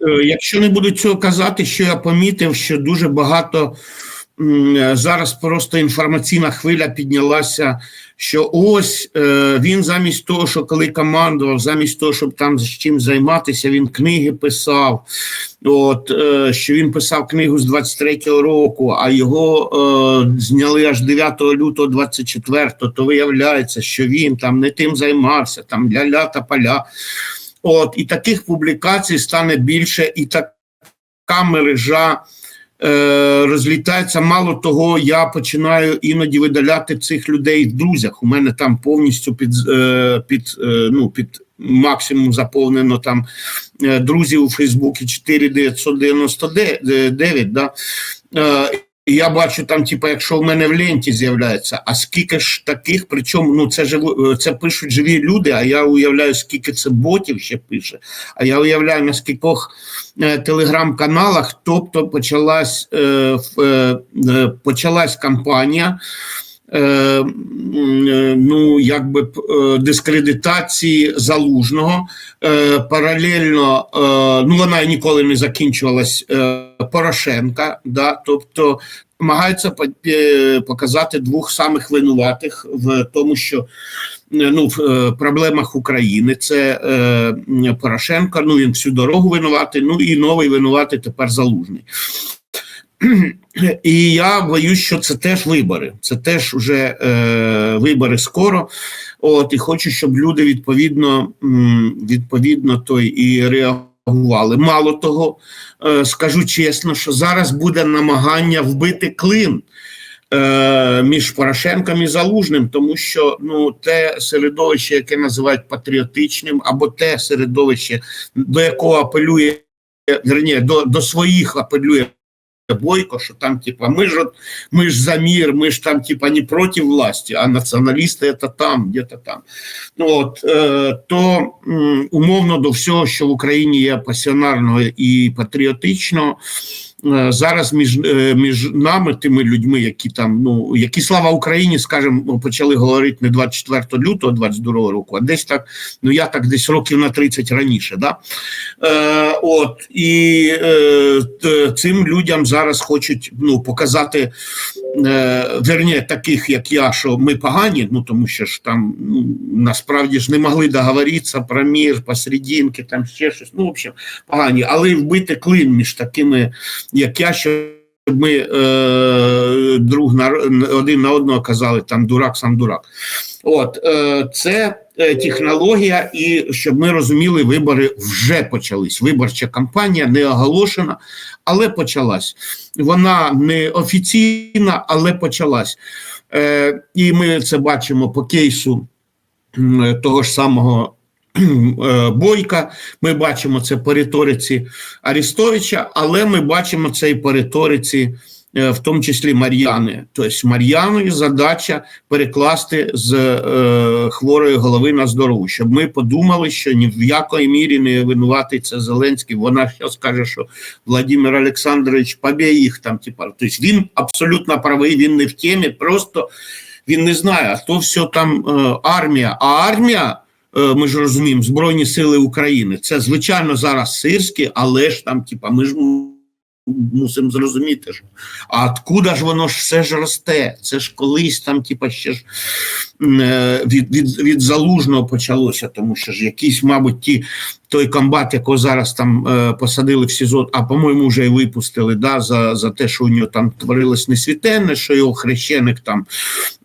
Е, Якщо не буду цього казати, що я помітив, що дуже багато зараз просто інформаційна хвиля піднялася, що ось е, він замість того, що коли командував, замість того, щоб там з чим займатися, він книги писав. От е, що він писав книгу з 23-го року, а його е, зняли аж 9 лютого 24-го, то виявляється, що він там не тим займався, там ля-ля та поля. От і таких публікацій стане більше, і така мережа е, розлітається. Мало того, я починаю іноді видаляти цих людей в друзях. У мене там повністю під, е, під, е, ну, під максимум заповнено там е, друзів у Фейсбуці 4999, да. Е, і я бачу там, типу, якщо в мене в ленті з'являється, а скільки ж таких, причому ну це живу, це пишуть живі люди, а я уявляю, скільки це ботів ще пише. А я уявляю на скількох е, телеграм-каналах, тобто почалась, е, е, е, почалась кампанія. Е, ну, якби е, дискредитації залужного е, паралельно, ну вона ніколи не закінчувалась Порошенка, да, тобто намагаються показати двох самих винуватих в тому, що ну, в проблемах України це е, м, Порошенко, ну він всю дорогу винуватий, ну і новий винуватий тепер залужний. І я боюсь, що це теж вибори. Це теж вже е, вибори скоро. От і хочу, щоб люди відповідно відповідно той і реагували. Мало того, е, скажу чесно, що зараз буде намагання вбити клин. е, Між Порошенком і Залужним, тому що ну те середовище, яке називають патріотичним, або те середовище, до якого апелює верні, до, до своїх апелює Бойко, що там, типа, ми ж, от- ми ж за мир, ми ж там, типа, не проти власті, а націоналісти це там, де-то там. Ну, от, е, то м, умовно до всього, що в Україні є пасіонарного і патріотичного, е, зараз між, е, між нами, тими людьми, які там, ну, які слава Україні, скажімо, почали говорити не 24 лютого 22 року, а десь так, ну я так десь років на 30 раніше. Да? Е, от і е, цим людям зараз хочуть ну показати е, верні, таких як я, що ми погані. Ну тому що ж там ну, насправді ж не могли договоритися про мір посерединки, там ще щось. Ну в общем, погані, але вбити клин між такими, як я, що. Щоб Ми е, друг на один на одного казали там дурак, сам дурак. От е, це е, технологія, і щоб ми розуміли, вибори вже почались. Виборча кампанія не оголошена, але почалась. Вона не офіційна, але почалась. Е, і ми це бачимо по кейсу м, того ж самого. е, Бойка, ми бачимо це по риториці Арістовича, але ми бачимо це і по риториці, е, в тому числі Мар'яни. Тобто Мар'яною задача перекласти з е, хворої голови на здорову, щоб ми подумали, що ні в якої мірі не винуватий це Зеленський. Вона зараз каже, що Владимир Олександрович побій їх там. Типа, тобто він абсолютно правий, він не в темі, просто він не знає, а то все там е, армія. А армія. Е, Ми ж розуміємо, Збройні Сили України. Це звичайно зараз сирські, але ж там, типа, ми ж мусимо зрозуміти, що а откуда ж воно ж все ж росте? Це ж колись там, типа, ще ж е, від, від, від залужного почалося, тому що ж якісь, мабуть, ті той комбат, якого зараз там е, посадили в СІЗО, а по-моєму, вже і випустили да, за, за те, що у нього там творилось несвітенне, що його хрещеник там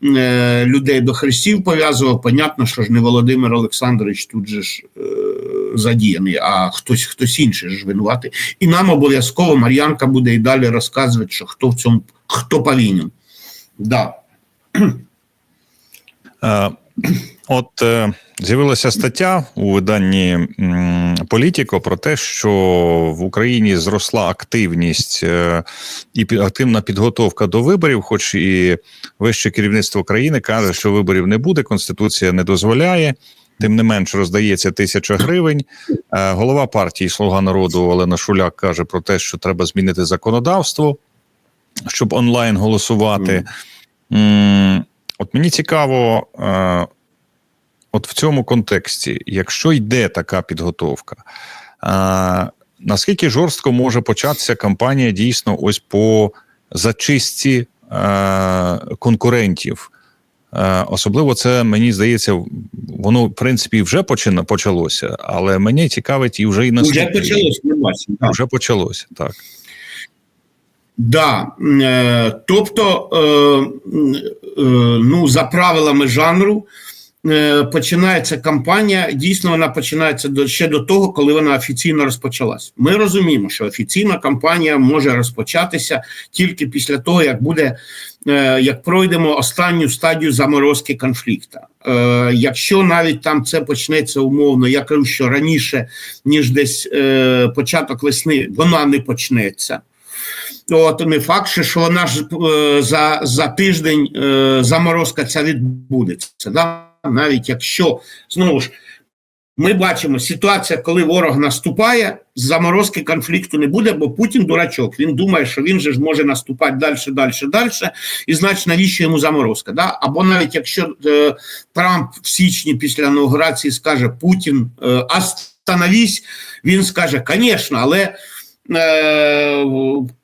е, людей до хрестів пов'язував. Понятно, що ж не Володимир Олександрович тут же ж задіяний, а хтось хтось інший ж винуватий. І нам обов'язково Мар'янка буде і далі розказувати, що хто в цьому хто повинен. Да. Е, От е, з'явилася стаття у виданні Політіко про те, що в Україні зросла активність е, і активна підготовка до виборів, хоч і вище керівництво країни каже, що виборів не буде, конституція не дозволяє. Тим не менш роздається тисяча гривень. Е, Голова партії Слуга народу Олена Шуляк каже про те, що треба змінити законодавство, щоб онлайн голосувати. От мені цікаво, е, от в цьому контексті, якщо йде така підготовка, е, наскільки жорстко може початися кампанія дійсно ось по зачистці конкурентів? Е, особливо це мені здається, воно в принципі вже почина, почалося, але мені цікавить і вже і Вже наступний. почалось, так. Вже почалося, так. Да, е, тобто, е, ну, за правилами жанру, починається кампанія. Дійсно, вона починається ще до того, коли вона офіційно розпочалась. Ми розуміємо, що офіційна кампанія може розпочатися тільки після того, як буде, як пройдемо останню стадію заморозки конфлікту. Е, якщо навіть там це почнеться умовно, я кажу, що раніше, ніж десь е, початок весни, вона не почнеться. От не факт, що- вона ж е, за, за тиждень е, заморозка ця відбудеться. Навіть якщо знову ж ми бачимо ситуація, коли ворог наступає, заморозки конфлікту не буде, бо Путін дурачок. Він думає, що він же ж може наступати далі, далі, далі, і значить, навіщо йому заморозка? Да? Або навіть якщо е, Трамп в січні після інаугурації скаже Путін, е, остановись, він скаже, звісно, але. Е,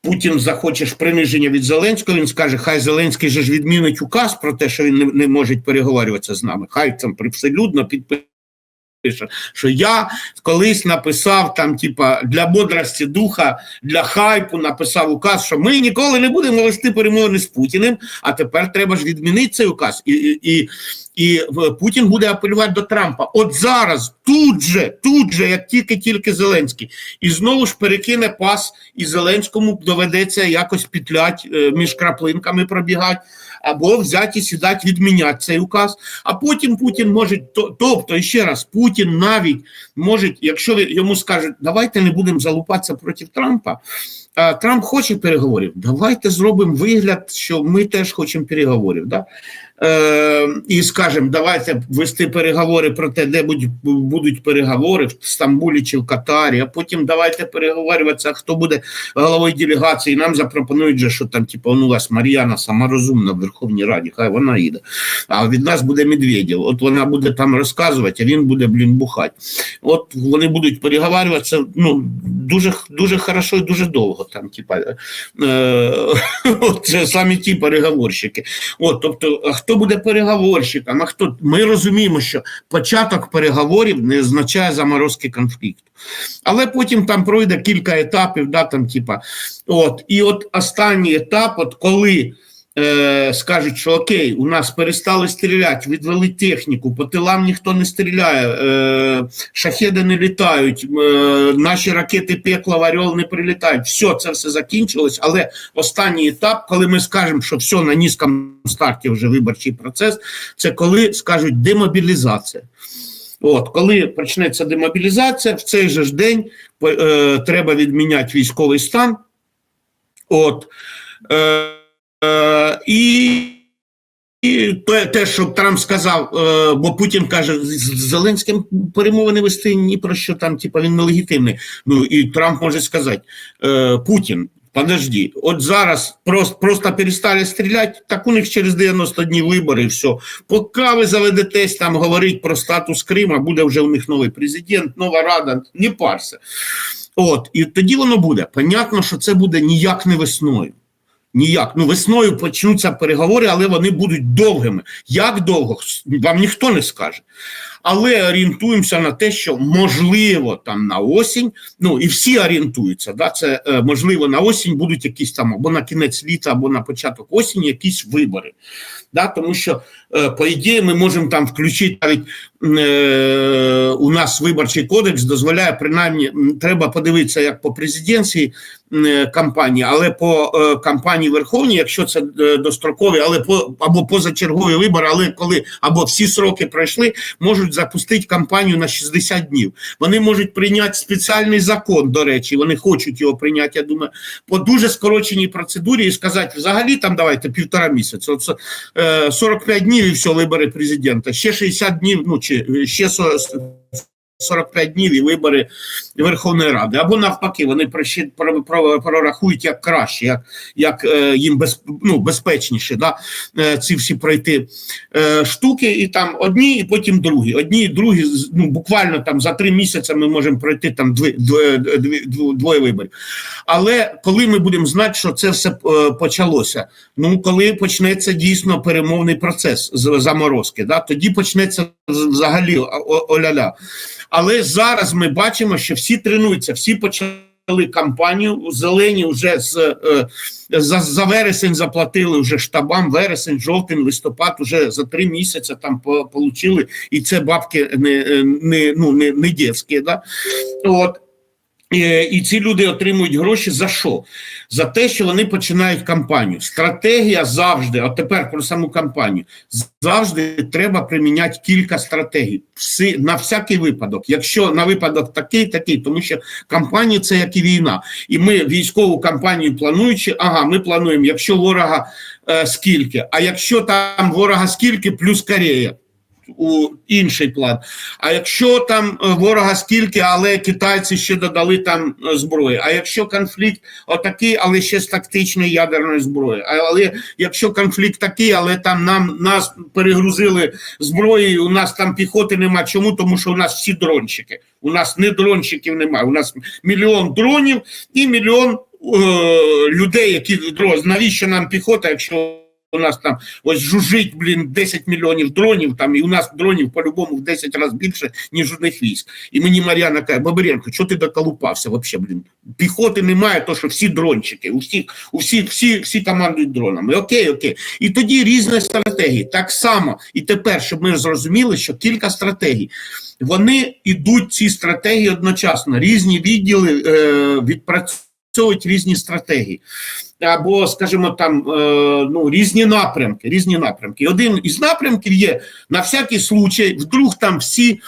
Путін захоче ж приниження від Зеленського. Він скаже, хай Зеленський же ж відмінить указ про те, що він не, не може переговорюватися з нами. Хай там привселюдно підпише, що я колись написав там, типа, для бодрості духа, для хайпу написав указ, що ми ніколи не будемо вести перемовини з Путіним, а тепер треба ж відмінити цей указ. І, і, і, і Путін буде апелювати до Трампа. От зараз, тут же, тут же, як тільки-тільки Зеленський, і знову ж перекине пас, і Зеленському доведеться якось пітлять е, між краплинками пробігати, або взяти і сідати, відміняти цей указ. А потім Путін може, то- тобто, ще раз, Путін навіть може, якщо йому скажуть, давайте не будемо залупатися проти Трампа. Трамп хоче переговорів. Давайте зробимо вигляд, що ми теж хочемо переговорів. Да? Е, і скажемо, давайте вести переговори про те, де будуть, будуть переговори в Стамбулі чи в Катарі, а потім давайте переговорюватися, хто буде головою делегації. Нам запропонують, що там, типу, ну, у вас Мар'яна сама розумна в Верховній Раді, хай вона їде. А від нас буде Медведєв. От вона буде там розказувати, а він буде, блін, бухати. От вони будуть переговарюватися ну, дуже, дуже хорошо і дуже довго. Там, типа, е, це самі ті переговорщики. От, тобто, хто буде переговорщиком? А хто ми розуміємо, що початок переговорів не означає заморозки конфлікту. Але потім там пройде кілька етапів, да, там, типа, от, і от останній етап, от коли е, скажуть, що окей, у нас перестали стріляти, відвели техніку, по тилам ніхто не стріляє, е, шахеди не літають, е, наші ракети пекла в Орел не прилітають. Все, це все закінчилось. Але останній етап, коли ми скажемо, що все на низькому старті вже виборчий процес, це коли скажуть демобілізація. От, коли почнеться демобілізація, в цей же ж день е, треба відміняти військовий стан. От, е, е, і, те, що Трамп сказав, е, бо Путін каже, з Зеленським перемовини вести ні про що там, типа він нелегітимний. Ну і Трамп може сказати: е, Путін. Подожди, от зараз просто, просто перестали стріляти, так у них через 90 днів вибори і все. Поки ви заведетесь там говорити про статус Крима, буде вже у них новий президент, нова рада, не парся. От, і тоді воно буде. Понятно, що це буде ніяк не весною. Ніяк. Ну, весною почнуться переговори, але вони будуть довгими. Як довго? Вам ніхто не скаже. Але орієнтуємося на те, що можливо там на осінь, ну і всі орієнтуються. Да, це е, можливо на осінь будуть якісь там або на кінець літа, або на початок осені якісь вибори. Да, тому що, е, по ідеї, ми можемо там включити навіть е, у нас виборчий кодекс дозволяє принаймні, треба подивитися, як по президенції кампанії, але по е, кампанії Верховній, якщо це е, дострокові, але по або позачергові вибори, але коли або всі сроки пройшли, можуть запустити кампанію на 60 днів. Вони можуть прийняти спеціальний закон, до речі, вони хочуть його прийняти. Я думаю, по дуже скороченій процедурі і сказати, взагалі там давайте півтора місяця. Оце, е, 45 днів і все, вибори президента. Ще 60 днів, ну чи е, ще 40, 45 днів і вибори Верховної Ради. Або навпаки, вони прорахують як краще, як, як е, їм без, ну, безпечніше да, е, ці всі пройти е, штуки, і там одні, і потім другі. Одні і другі, ну, буквально там за три місяці ми можемо пройти там дві, дві, дві, двоє виборів. Але коли ми будемо знати, що це все е, почалося, ну коли почнеться дійсно перемовний процес заморозки, да, тоді почнеться взагалі о- о- оля-ля. Але зараз ми бачимо, що всі тренуються, всі почали кампанію. Зелені вже з е, за, за вересень заплатили вже штабам. Вересень, жовтень, листопад. Уже за три місяці там по- получили, і це бабки не, не ну не, не дітські, да. Е, І ці люди отримують гроші за що? За те, що вони починають кампанію. Стратегія завжди, от тепер про саму кампанію, завжди треба приміняти кілька стратегій. Всі, на всякий випадок. Якщо на випадок такий, такий, тому що кампанія це як і війна. І ми військову кампанію плануючи, ага, ми плануємо, якщо ворога е, скільки, а якщо там ворога скільки, плюс Корея. У інший план. А якщо там е, ворога скільки, але китайці ще додали там е, зброї. А якщо конфлікт отакий, але ще з тактичної ядерної зброї. А- Але якщо конфлікт такий, але там нам нас перегрузили зброєю, у нас там піхоти нема. Чому? Тому що у нас всі дрончики. У нас не дрончиків немає. У нас мільйон дронів і мільйон е, людей, які. Навіщо нам піхота, якщо у нас там ось жужить, блін, 10 мільйонів дронів, там, і у нас дронів по-любому в 10 разів більше, ніж у них військ. І мені Мар'яна каже, Бабиренко, що ти доколупався вообще, блін? Піхоти немає, то що всі дрончики, у всіх, у всі, всі, всі командують дронами. Окей, окей. І тоді різні стратегії. Так само, і тепер, щоб ми зрозуміли, що кілька стратегій. Вони йдуть ці стратегії одночасно. Різні відділи е, відпрацьовують різні стратегії або, скажімо, там е, ну різні напрямки. Різні напрямки. Один із напрямків є на всякий случай, вдруг там всі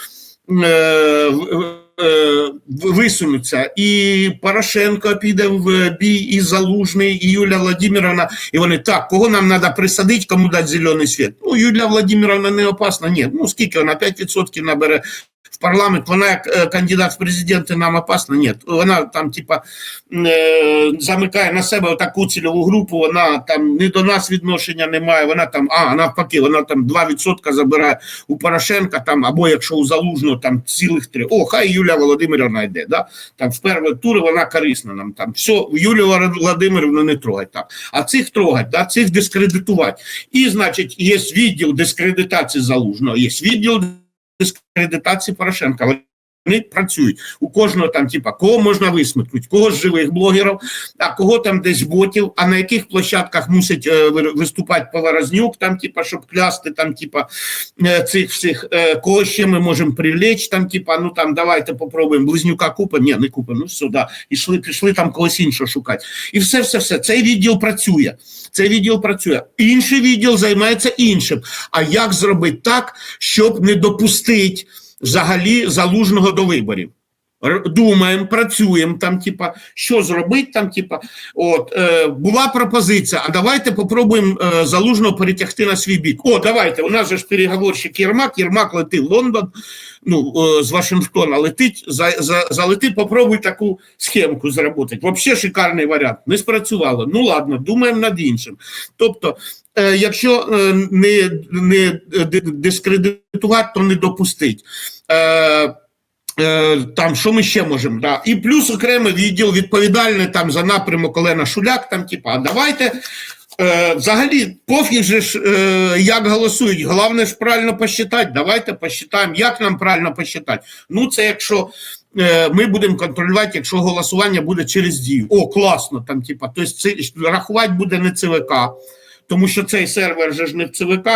е, е, висунуться, і Порошенко піде в бій, і Залужний, і Юлія Владимировна. І вони так, кого нам треба присадити, кому дати зелений світ. Ну, Юлія Владимировна не опасна. Ні, ну скільки вона 5% набере. В парламент, вона як е, кандидат в президенти нам опасна. Ні, вона там, типа, е, замикає на себе таку цільову групу, вона там не до нас відношення не має, вона там, а навпаки, вона там 2% забирає у Порошенка, там, або якщо у Залужного там цілих три. О, хай Юлія Володимирівна йде. Да? Там в перші тури вона корисна нам. Там все, Юлію Володимирівну не трогать. Так. А цих трогать, да? цих дискредитувати. І, значить, є відділ дискредитації Залужного, є відділ дискредитації Порошенка. Вони працюють у кожного там, типа, кого можна висмикнути, кого з живих блогерів, а кого там десь ботів, а на яких площадках мусить е, виступати Поворознюк, там, типа, щоб клясти, там, типа, е, цих всіх, е, кого ще ми можемо привлечь, там, типа, ну там давайте попробуємо близнюка купимо. Ні, не купимо, ну да. Ішли, пішли там когось іншого шукати. І все, все, все. Цей відділ працює. Цей відділ працює. Інший відділ займається іншим. А як зробити так, щоб не допустити взагалі залужного до виборів? Думаємо, працюємо там, типа, що зробити там, типа, от е, була пропозиція. А давайте попробуємо е, залужного перетягти на свій бік. О, давайте. У нас же ж переговорщик Єрмак. Єрмак летить в Лондон, ну е, з Вашингтона летить. За, за, залети, попробуй таку схемку зробити. Взагалі шикарний варіант. Не спрацювало. Ну ладно, думаємо над іншим. Тобто, якщо е, не, не дискредитувати, то не допустить. Е, Е, Там що ми ще можемо? Да. І плюс окремий відділ відповідальний там за напрямок Олена Шуляк. Там, типа, а давайте е, взагалі пофіг же ж, е, як голосують. Головне ж правильно посчитати. Давайте посчитаємо, як нам правильно посчитати. Ну, це якщо е, ми будемо контролювати, якщо голосування буде через дію. О, класно, там, типа, тобто рахувати буде не ЦВК, тому що цей сервер же ж не в ЦВК.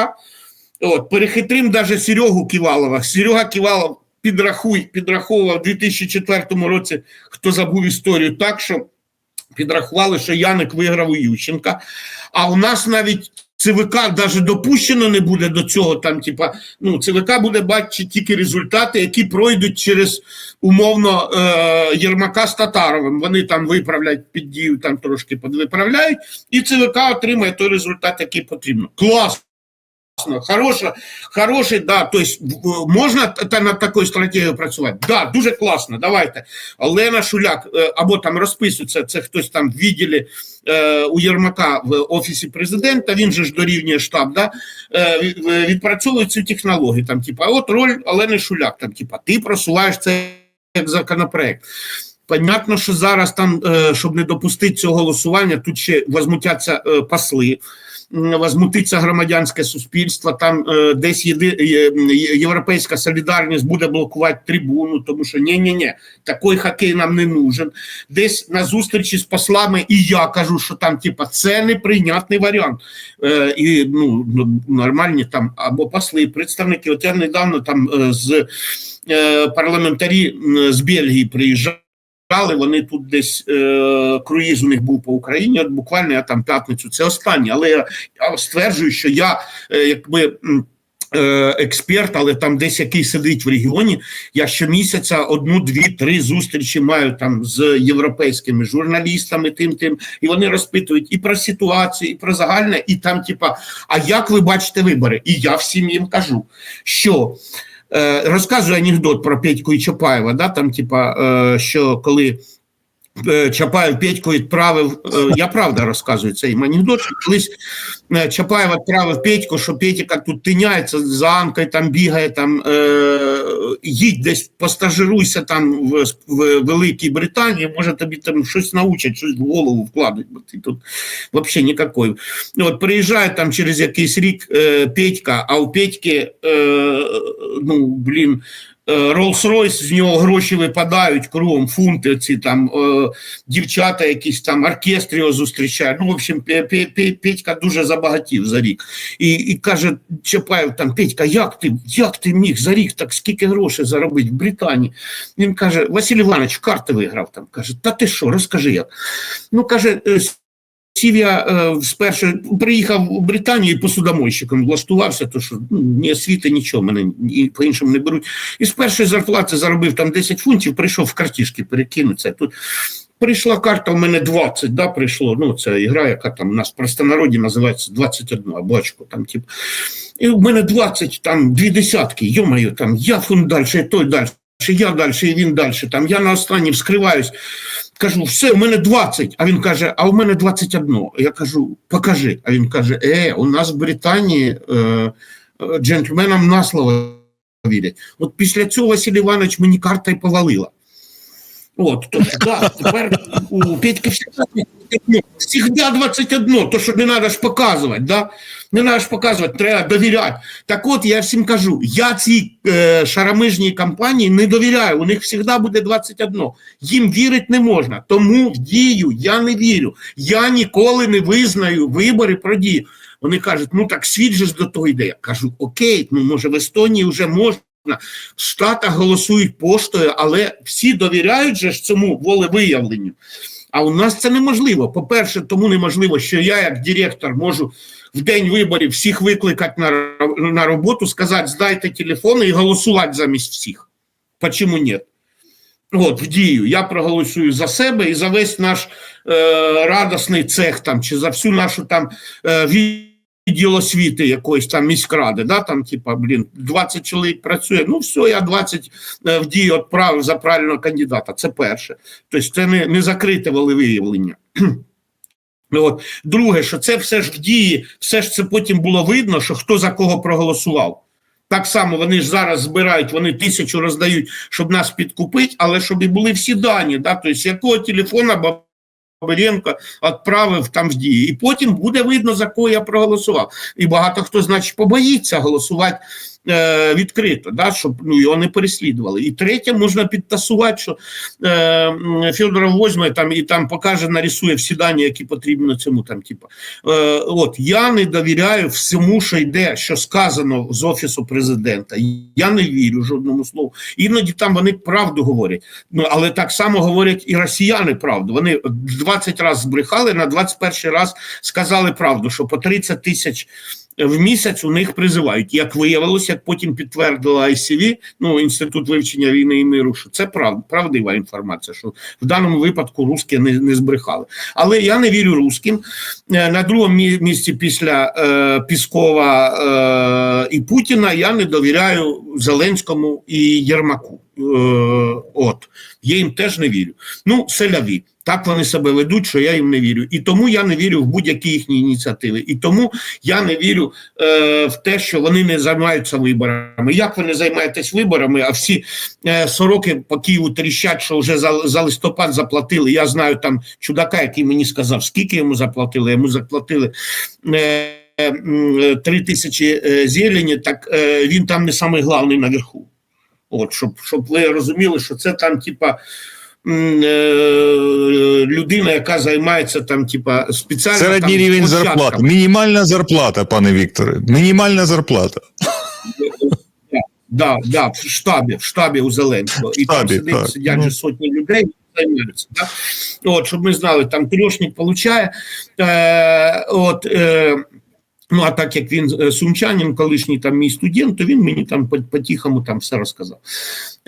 От, перехитрим даже Серегу Ківалова. Серега Ківалов підрахуй, підраховував у 2004 році, хто забув історію, так що підрахували, що Яник виграв у Ющенка. А у нас навіть ЦВК навіть допущено не буде до цього. Там, типа, ну, ЦВК буде бачити тільки результати, які пройдуть через умовно е, Єрмака з Татаровим. Вони там виправлять під дію, там трошки підвиправляють, і ЦВК отримає той результат, який потрібно. Клас! Хороша, хороший, да, то есть можна та над такою стратегією працювати? Да, дуже класно, давайте. Олена Шуляк е, або там розписується, це хтось там в відділі е, у Єрмака в офісі президента, він же ж дорівнює штаб, да, е, від- відпрацьовує цю технологію. Там, типа, от роль Олени Шуляк, там, типа, ти просуваєш це як законопроект. Понятно, що зараз там, е, щоб не допустити цього голосування, тут ще возмутяться е, посли, возмутиться громадянське суспільство. Там е, десь єди, є- є- європейська солідарність буде блокувати трибуну, тому що ні, ні, ні, такий хокей нам не нужен. Десь на зустрічі з послами, і я кажу, що там, типа, це неприйнятний варіант. Е, і ну ну, нормальні там або посли, представники. От я недавно там е, з е, парламентарі з Бельгії приїжджали. Вони тут десь е, круїз у них був по Україні. От буквально я там п'ятницю. Це останнє, але я, я стверджую, що я е, якби. е, Експерт, але там десь який сидить в регіоні. Я щомісяця одну, дві, три зустрічі маю там з європейськими журналістами, тим тим, і вони розпитують і про ситуацію, і про загальне, і там, типа, а як ви бачите вибори? І я всім їм кажу, що розказую анекдот про Петьку і Чапаєва, да, там, типа, е, що коли е, Чапаєв Петьку відправив, е, я правда розказую цей анекдот, що колись е, Чапаєв відправив Петьку, що Петька тут тиняється за Анкою, там бігає, там е, їдь десь постажируйся там в, в Великій Британії, може тобі там щось научать, щось в голову вкладуть, бо ти тут взагалі ніякої. Ну, От приїжджає там через якийсь рік е, Петька, а у Петьки, е, ну, блін, е, Rolls-Royce, з нього гроші випадають кругом, фунти, ці там е, дівчата якісь там оркестр його зустрічають. Ну, в общем, Пе- Пе- Пе- Петька дуже забагатів за рік. І, і каже Чапаєв там, Петька, як ти, як ти міг за рік так скільки грошей заробити в Британії? Він каже, Василь Іванович, карти виграв там. Каже, та ти що, розкажи як. Ну, каже, е, Сів я е, спершу приїхав у Британію і посудомойщиком влаштувався, то що ну, ні освіти, нічого мене і по-іншому не беруть. І з першої зарплати заробив там 10 фунтів, прийшов в картішки перекинутися. Тут прийшла карта, у мене 20, да, прийшло. Ну, це ігра, яка там у нас в простонароді називається 21, або там, типу. І в мене 20, там, дві десятки, йомаю, там, я фунт далі, той далі, я далі, і він далі. Там, я на останній вскриваюсь, кажу, все, у мене 20. А він каже, а у мене 21. Я кажу, покажи. А він каже, е, у нас в Британії е, е, джентльменам на слово вірять. От після цього Василь Іванович мені карта й повалила. От, то, да, тепер у Петьки завжди 21, то що не треба ж показувати, да? не треба ж показувати, треба довіряти. Так от я всім кажу, я цій е, шарамижній компанії не довіряю, у них завжди буде 21. Їм вірити не можна, тому в дію я не вірю. Я ніколи не визнаю вибори про дію. Вони кажуть, ну так світ же до того йде. Я кажу, окей, ну може в Естонії вже можна. В Штатах голосують поштою, але всі довіряють же ж цьому волевиявленню. А у нас це неможливо. По-перше, тому неможливо, що я, як директор, можу в день виборів всіх викликати на, на роботу, сказати, здайте телефони і голосувати замість всіх. Почому ні? От, в дію. Я проголосую за себе і за весь наш е, радосний цех там, чи за всю нашу там е, відділ освіти якоїсь там міськради, да, там, типа, блін, 20 чоловік працює, ну все, я 20 е, в дію відправив за правильного кандидата. Це перше. Тобто це не, не закрите волевиявлення. От. Друге, що це все ж в дії, все ж це потім було видно, що хто за кого проголосував. Так само вони ж зараз збирають, вони тисячу роздають, щоб нас підкупити, але щоб і були всі дані, да? тобто якого телефона Бабиренко відправив там в дії. І потім буде видно, за кого я проголосував. І багато хто, значить, побоїться голосувати е, відкрито, да? щоб ну, його не переслідували. І третє, можна підтасувати, що е, Федоров возьме там і там покаже, нарисує всі дані, які потрібно цьому. Там, типу. е, от, я не довіряю всьому, що йде, що сказано з офісу президента. Я не вірю жодному слову. Іноді там вони правду говорять. Ну, але так само говорять і росіяни правду. Вони 20 разів збрехали, на 21 раз сказали правду, що по 30 тисяч в місяць у них призивають. Як виявилось, як потім підтвердила ICV, ну інститут вивчення війни і миру, що це прав, правдива інформація. Що в даному випадку русські не, не збрехали. Але я не вірю русським. Е, На другому місці після е, Піскова е, і Путіна я не довіряю Зеленському і Єрмаку. Е, от я їм теж не вірю. Ну, селяві. Так вони себе ведуть, що я їм не вірю. І тому я не вірю в будь-які їхні ініціативи. І тому я не вірю е, в те, що вони не займаються виборами. Як ви не займаєтесь виборами, а всі е, сороки по Києву тріщать, що вже за, за листопад заплатили. Я знаю там чудака, який мені сказав, скільки йому заплатили. Йому заплатили. Е, Три тисячі е, зелені, так е, він там не самий главний наверху. От, щоб, щоб ви розуміли, що це там, типа, е, людина, яка займається там, типа, спеціально. Середній там, рівень площадками. зарплати. Мінімальна зарплата, пане Вікторе. Мінімальна зарплата. Да, да, в штабі, в штабі у Зеленського. І там сидить, сидять Ну. сотні людей, займаються. Да? От, щоб ми знали, там трьошник получає. Е, от, е, ну, а так як він е, сумчанин, колишній там мій студент, то він мені там по- по-тихому там все розказав.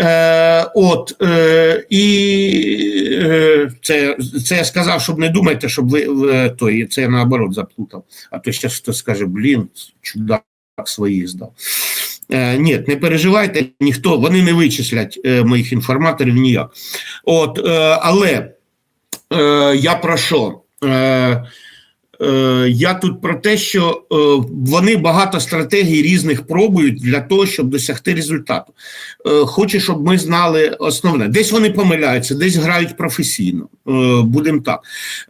Е, от, е, і е, це, це я сказав, щоб не думайте, щоб ви, ви той, це я наоборот заплутав. А то ще хтось скаже, блін, чудак своїх здав. Е, ні, не переживайте, ніхто, вони не вичислять е, моїх інформаторів ніяк. От, е, але е, я про що? Е, е, я тут про те, що е, вони багато стратегій різних пробують для того, щоб досягти результату. Е, хочу, щоб ми знали основне. Десь вони помиляються, десь грають професійно. Е, будемо так.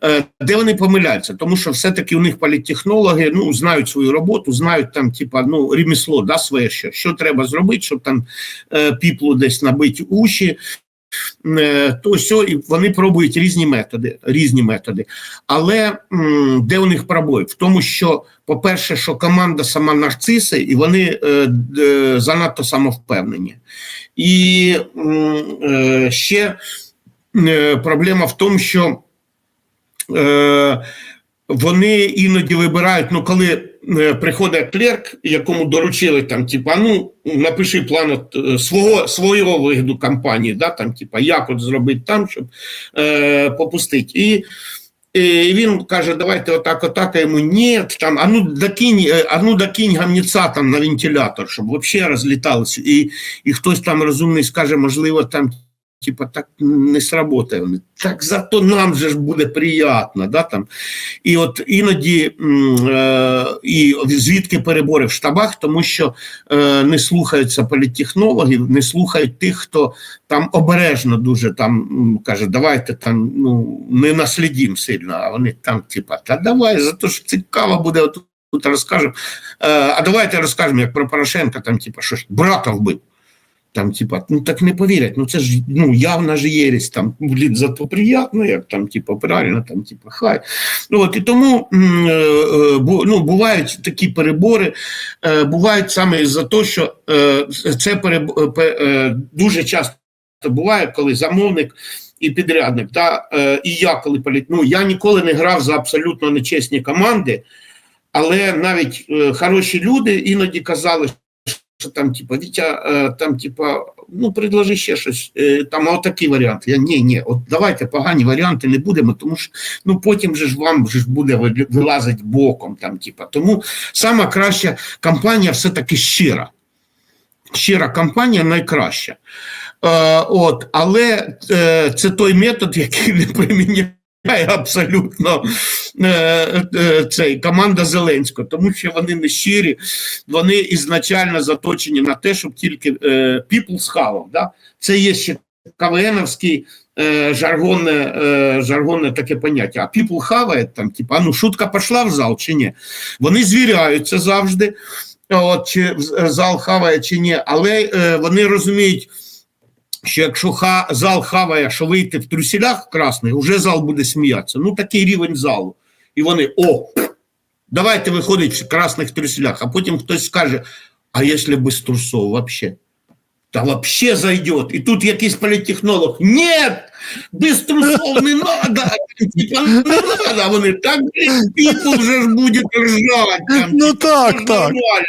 Е, де вони помиляються? Тому що все-таки у них політтехнологи ну, знають свою роботу, знають там, типа, ну, ремісло, да, своє що, що треба зробити, щоб там е, піплу десь набити уші. Е, то сьо, і вони пробують різні методи, різні методи. Але де у них пробой? В тому, що, по-перше, що команда сама нарциси, і вони е, д- занадто самовпевнені. І е, ще е, проблема в тому, що е, вони іноді вибирають, ну коли е, приходить клерк, якому доручили там, типа, ну напиши план е, свого свого вигляду кампанії, да, там, типа, як от зробити там, щоб е, попустити. І, і він каже: давайте отак, отак, а йому ні, там, а ну докинь, е, а ну докинь гамніця там на вентилятор, щоб взагалі розліталося. І, і хтось там розумний скаже, можливо, там. Типа так не сработає. Вони. Так зато нам же ж буде приємно. Да, там. І от іноді е, і звідки перебори в штабах, тому що е, не слухаються політтехнологів, не слухають тих, хто там обережно дуже там каже, давайте там ну не наслідім сильно, а вони там, типа, та давай, зато ж цікаво буде тут розкажемо. Е, а давайте розкажемо, як про Порошенка, там, типа, що ж брата вбив. Там, типа, ну так не повірять, ну це ж ну, явна ж єресь, там, блін, зато приємно, як там, типа, правильно, там, типа, хай. Ну, от, і тому е, е, ну, бувають такі перебори, е, бувають саме за те, що це дуже часто буває, коли замовник і підрядник, та, е, і я коли політ... ну, я ніколи не грав за абсолютно нечесні команди, але навіть е, хороші люди іноді казали, що там, типа, Вітя, е, там, типа, ну, предложи ще щось, е, там, отакий варіант. Я ні, ні, от давайте погані варіанти не будемо, тому що ну потім же вам же ж буде ви- вилазить боком. Там, типа. Тому сама краща кампанія все-таки щира. Щира кампанія найкраща. Е, от, але е, це той метод, який не приміняє абсолютно е, е, цей, команда Зеленського, тому що вони не щирі, вони ізначально заточені на те, щоб тільки е, people схавав. Да? Це є ще КВНовський е, жаргонне, жаргонне таке поняття. А people хаває, там, типа, ну шутка пішла в зал чи ні. Вони звіряються завжди, от, чи зал хаває чи ні, але вони розуміють. Що якщо ха, зал хаває, що вийти в трюселях красних, вже зал буде сміятися. Ну такий рівень залу. І вони о, давайте виходить в красних трюселях. А потім хтось скаже: а якщо без трусов взагалі? Та вообще зайдет. І тут якийсь політтехнолог. Нет! Без трусов не надо! Типа, не надо! А вони так, блін, people вже ж буде ржать. Там, Ну типа, так, «Це ж так. нормально».